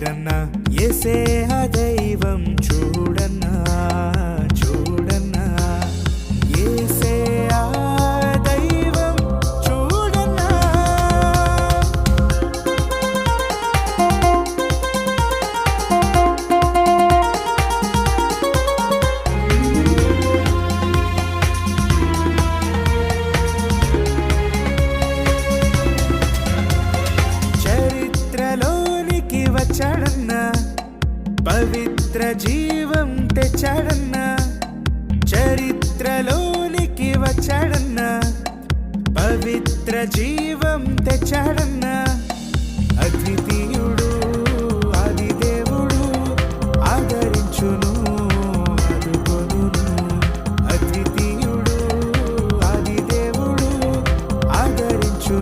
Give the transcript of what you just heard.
పేరన్న ఏసే దైవం చూ చరిత్రలోనికి పవిత్ర జీవం తెచ్చాడన్న? చరిత్రలోనికి వచ్చాడన్న? పవిత్ర జీవం తెచ్చాడన్నా?